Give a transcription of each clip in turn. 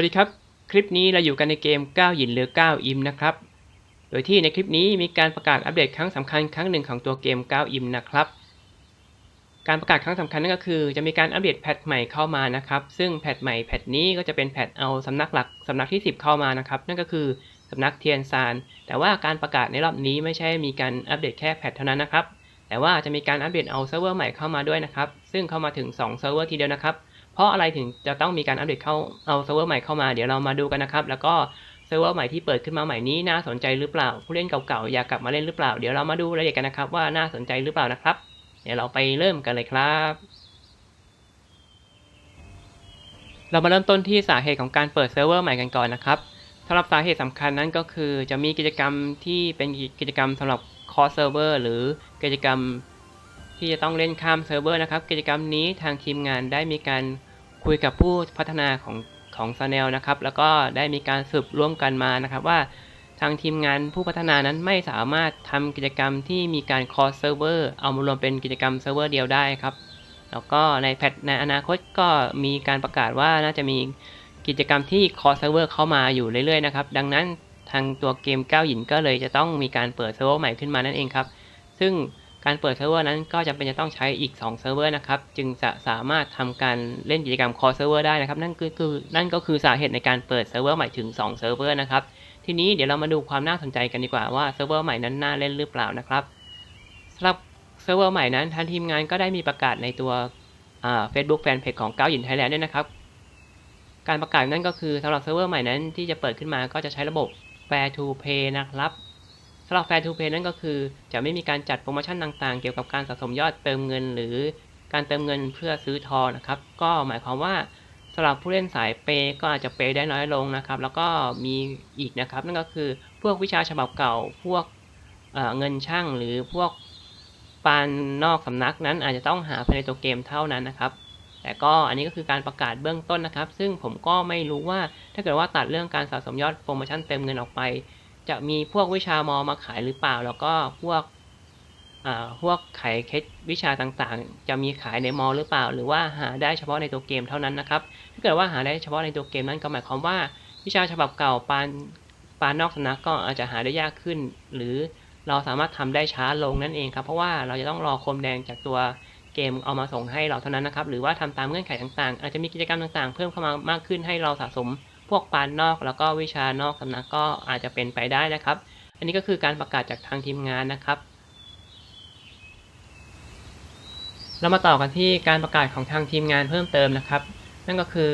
วัสดีครับ คลิปนี้เราอยู่กันในเกม 9 หยินหรือ 9 อิมนะครับ โดยที่ในคลิปนี้มีการประกาศอัปเดตครั้งสำคัญครั้งหนึ่งของตัวเกม 9 อิมนะครับ การประกาศครั้งสำคัญนั่นก็คือจะมีการอัปเดตแพทใหม่เข้ามานะครับ ซึ่งแพทใหม่แพทนี้ก็จะเป็นแพทเอาสำนักหลักสำนักที่ 10 เข้ามานะครับ นั่นก็คือสำนักเทียนซาน แต่ว่าการประกาศในรอบนี้ไม่ใช่มีการอัปเดตแค่แพทเท่านั้นนะครับ แต่ว่าจะมีการอัปเดตเอาเซิร์ฟเวอร์ใหม่เข้ามาด้วยนะครับ ซึ่งเข้ามาถึง2เซิร์ฟเวอร์ทีเดียวนะครับ เพราะอะไรถึงจะต้องมีการอัปเดตเข้าเอาเซิร์ฟเวอร์ใหม่เข้ามาเดี๋ยวเรามาดูกันนะครับ แล้วก็เซิร์ฟเวอร์ใหม่ที่เปิดขึ้นมาใหม่นี้น่าสนใจหรือเปล่า ผู้เล่นเก่าๆอยากกลับมาเล่นหรือเปล่า เดี๋ยวเรามาดูรายละเอียดกันนะครับว่าน่าสนใจหรือเปล่านะครับ เดี๋ยวเราไปเริ่มกันเลยครับ เรามาเริ่มต้นที่สาเหตุของการเปิดเซิร์ฟเวอร์ใหม่กันก่อนนะครับสำหรับสาเหตุสำคัญนั้นก็คือจะมีกิจกรรมที่เป็นกิจกรรมสำหรับคอร์สเซิร์ฟเวอร์หรือกิจกรรมที่จะต้องเล่นข้ามเซิร์ฟเวอร์นะครับ กิจกรรมนี้ทางทีมงานได้มีการ คุยกับผู้พัฒนาของของซ n เนลนะครับ แล้วก็ได้มีการสืบร่วมกันมานะครับ ว่าทางทีมงานผู้พัฒนานั้นไม่สามารถทำกิจกรรมที่มีการคอร์สเซิร์ฟเวอร์เอามารวมเป็นกิจกรรมเซิร์ฟเวอร์เดียวได้ครับ แล้วก็ในแพทในอนาคตก็มีการประกาศว่าน่าจะมีกิจกรรมที่คอร์สเซิร์ฟเวอร์เข้ามาอยู่เรื่อยๆนะครับ ดังนั้นทางตัวเกม9หยินก็เลยจะต้องมีการเปิดเซิร์ฟเวอร์ใหม่ขึ้นมานั่นเองครับ ซึ่ง การเปิดเซิร์ฟเวอร์นั้นก็จำเป็นจะต้องใช้อีก2เซิร์ฟเวอร์นะครับ จึงจะสามารถทำการเล่นกิจกรรมคอร์เซิร์ฟเวอร์ได้นะครับ นั่นคือคือนั่นก็คือสาเหตุในการเปิดเซิร์ฟเวอร์ใหม่ถึง2เซิร์ฟเวอร์นะครับ ทีนี้เดี๋ยวเรามาดูความน่าสนใจกันดีกว่าว่าเซิร์ฟเวอร์ใหม่นั้นน่าเล่นหรือเปล่านะครับสำหรับเซิร์ฟเวอร์ใหม่นั้นทางทีมงานก็ได้มีประกาศในตัวเฟซบุ๊กแฟนเพจของก้าวหยินไทยแลนด์ด้วยนะครับ การประกาศนั่นก็คือสำหรับเซิร์ฟเวอร์ใหม่นั้นที่จะเปิดขึ้นมาก็จะใช้ระบบ Fair to Pay นะครับ สำหรับ Fair to Pay นั่นก็คือ จะไม่มีการจัดโปรโมชั่นต่างๆ เกี่ยวกับการสะสมยอดเติมเงิน หรือการเติมเงินเพื่อซื้อทองนะครับ ก็หมายความว่าสำหรับผู้เล่นสายเปย์ก็อาจจะเปย์ได้น้อยลงนะครับ แล้วก็มีอีกนะครับ นั่นก็คือพวกวิชาฉบับเก่า พวกเเงินช่างหรือพวกปานนอกสำนักนั้นอาจจะต้องหาภายในตัวเกมเท่านั้นนะครับ แต่ก็อันนี้ก็คือการประกาศเบื้องต้นนะครับ ซึ่งผมก็ไม่รู้ว่าถ้าเกิดว่าตัดเรื่องการสะสมยอดโปรโมชั่นเติมเงินออกไป จะมีพวกวิชามอมาขายหรือเปล่า แล้วก็พวกพวกขายเคสวิชาต่างๆ จะมีขายในมอหรือเปล่า หรือว่าหาได้เฉพาะในตัวเกมเท่านั้นนะครับ ถ้าเกิดว่าหาได้เฉพาะในตัวเกมนั้นก็หมายความว่า วิชาฉบับเก่าปานปานนอกสนักก็อาจจะหาได้ยากขึ้น หรือเราสามารถทำได้ช้าลงนั่นเองครับ เพราะว่าเราจะต้องรอโคมแดงจากตัวเกมเอามาส่งให้เราเท่านั้นนะครับ หรือว่าทำตามเงื่อนไขต่างๆ อาจจะมีกิจกรรมต่างๆ เพิ่มเข้ามามากขึ้นให้เราสะสม พวกปานนอกแล้วก็วิชานอกสำนักก็อาจจะเป็นไปได้นะครับ อันนี้ก็คือการประกาศจากทางทีมงานนะครับ เรามาต่อกันที่การประกาศของทางทีมงานเพิ่มเติมนะครับ นั่นก็คือ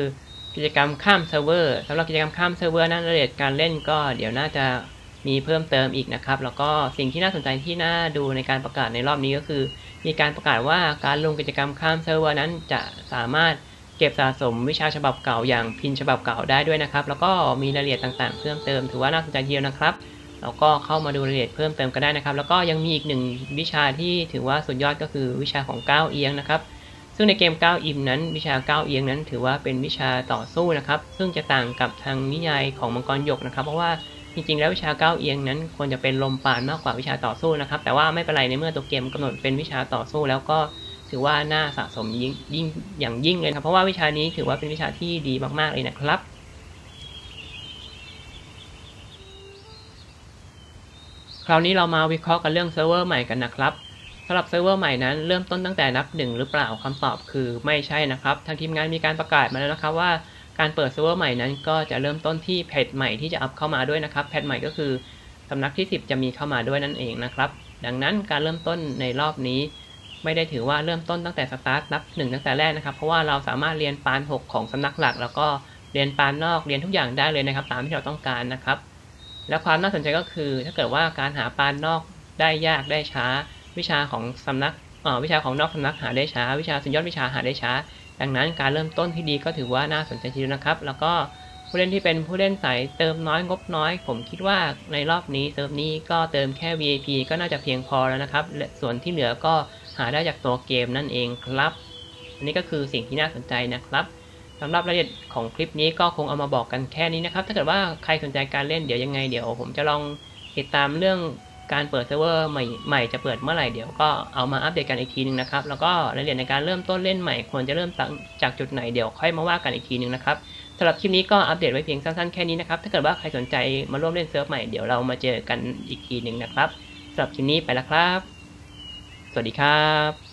กิจกรรมข้ามเซิร์ฟเวอร์สำหรับกิจกรรมข้ามเซิร์ฟเวอร์นั้นรายละเอียดการเล่นก็เดี๋ยวน่าจะมีเพิ่มเติมอีกนะครับ แล้วก็สิ่งที่น่าสนใจที่น่าดูในการประกาศในรอบนี้ก็คือ มีการประกาศว่าการลงกิจกรรมข้ามเซิร์ฟเวอร์นั้นจะสามารถ เก็บสะสมวิชาฉบับเก่าอย่างพินฉบับเก่าได้ด้วยนะครับ แล้วก็มีรายละเอียดต่างๆ เพิ่มเติมถือว่าน่าสนใจเดียวนะครับแล้วก็เข้ามาดูรายละเอียดเพิ่มเติมก็ได้นะครับ แล้วก็ยังมีอีกหนึ่งวิชาที่ถือว่าสุดยอดก็คือวิชาของก้าวเอียงนะครับ ซึ่งในเกมก้าวอิมนั้น วิชาก้าวเอียงนั้น ถือว่าเป็นวิชาต่อสู้นะครับ ซึ่งจะต่างกับทางนิยายของมังกรหยกนะครับ เพราะว่าจริงๆ แล้ววิชาก้าวเอียงนั้นควรจะเป็นลมปานมากกว่าวิชาต่อสู้นะครับ แต่ว่าไม่เป็นไรในเมื่อตัวเกมกำหนดเป็นวิชาต่อสู้ แล้วก็ ถือว่าน่าสะสมยิ่งยิ่งอย่างยิ่งเลยครับ เพราะว่าวิชานี้ถือว่าเป็นวิชาที่ดีมาก ๆ เลยนะครับคราวนี้เรามาวิเคราะห์กันเรื่องเซิร์ฟเวอร์ใหม่กันนะครับสำหรับเซิร์ฟเวอร์ใหม่นั้นเริ่มต้นตั้งแต่นับหนึ่งหรือเปล่าคำตอบคือไม่ใช่นะครับ ทางทีมงานมีการประกาศมาแล้วนะครับว่าการเปิดเซิร์ฟเวอร์ใหม่นั้นก็จะเริ่มต้นที่แพทใหม่ที่จะอัพเข้ามาด้วยนะครับแพทใหม่ก็คือสำนักที่ 10 จะมีเข้ามาด้วยนั่นเองนะครับ ดังนั้นการเริ่มต้นในรอบนี้ ไม่ได้ถือว่าเริ่มต้นตั้งแต่สตาร์ทนับหนึ่งตั้งแต่แรกนะครับ เพราะว่าเราสามารถเรียนปาน 6 ของสำนักหลัก แล้วก็เรียนปานนอกเรียนทุกอย่างได้เลยนะครับ ตามที่เราต้องการนะครับ และความน่าสนใจก็คือ ถ้าเกิดว่าการหาปานนอกได้ยากได้ช้า วิชาของสำนักวิชาของนอกสำนักหาได้ช้า วิชาสุดยอดวิชาหาได้ช้า ดังนั้นการเริ่มต้นที่ดีก็ถือว่าน่าสนใจทีเดียวนะครับ แล้วก็ผู้เล่นที่เป็นผู้เล่นสายเติมน้อยงบน้อย ผมคิดว่าในรอบนี้เซิร์ฟนี้ก็เติมแค่ VIP ก็น่าจะเพียงพอแล้วนะครับและส่วนที่เหลือก็ หาได้จากตัวเกมนั่นเองครับ อันนี้ก็คือสิ่งที่น่าสนใจนะครับสำหรับรายละเอียดของคลิปนี้ก็คงเอามาบอกกันแค่นี้นะครับ ถ้าเกิดว่าใครสนใจการเล่นเดี๋ยวยังไงเดี๋ยว ผมจะลองติดตามเรื่องการเปิดเซิร์ฟเวอร์ใหม่ใหม่จะเปิดเมื่อไหร่เดี๋ยวก็เอามาอัปเดตกันอีกทีนึงนะครับ แล้วก็รายละเอียดในการเริ่มต้นเล่นใหม่ควรจะเริ่มจากจุดไหนเดี๋ยวค่อยมาว่ากันอีกทีนึงนะครับสำหรับคลิปนี้ก็อัปเดตไว้เพียงสั้นๆแค่นี้นะครับ ถ้าเกิดว่าใครสนใจมาร่วมเล่นเซิร์ฟใหม่เดี๋ยวเรามาเจอกันอีกทีหนึ่งนะครับสำหรับคลิปนี้ไปแล้วครับ สวัสดีครับ